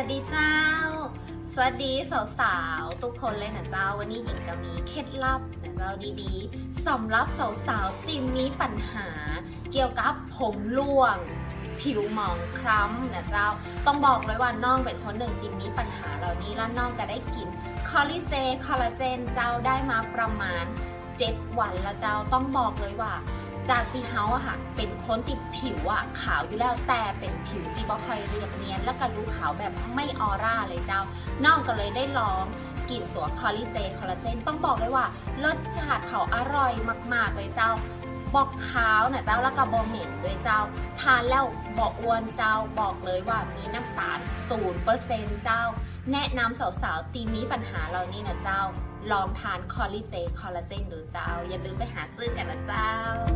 วัสดีเจ้า สวัสดีสาวๆทุกคนเลยนะเจ้า วันนี้หญิงก็มีเคล็ดลับนะเจ้าดีๆสำหรับสาวๆติมมีปัญหา เกี่ยวกับผมร่วง ผิวหมองคล้ำนะเจ้า ต้องบอกเลยว่าน้องเป็นคนหนึ่งที่มีปัญหาเหล่านี้แล้วน้องก็ได้กินคอลลาเจนคอลลาเจนเจ้าได้มาประมาณ 7 วันแล้วเจ้าต้องบอกเลยว่า จากที่เฮาอะค่ะ เป็นคนติดผิวอะขาวอยู่แล้วแต่เป็นผิวที่บ่ค่อยเรียบเนียน แล้วก็ดูขาวแบบไม่ออร่าเลยเจ้าน้องก็เลยได้ลองกินตัวคอลลาเจนคอลลาเจนต้องบอกเลยว่ารสชาติเขาอร่อยมาก ๆ เลยเจ้าบอกขาวนะเจ้าแล้วก็บอเหม็นด้วยเจ้า ทานแล้วบอกอ้วนเจ้าบอกเลยว่ามีน้ำตาลศูนย์เปอร์เซ็นต์เจ้า แนะนำสาวๆตีมีปัญหาเหล่านี้นะเจ้า ลองทานคอลลาเจนคอลลาเจนดูเจ้า อย่าลืมไปหาซื้อกันนะเจ้า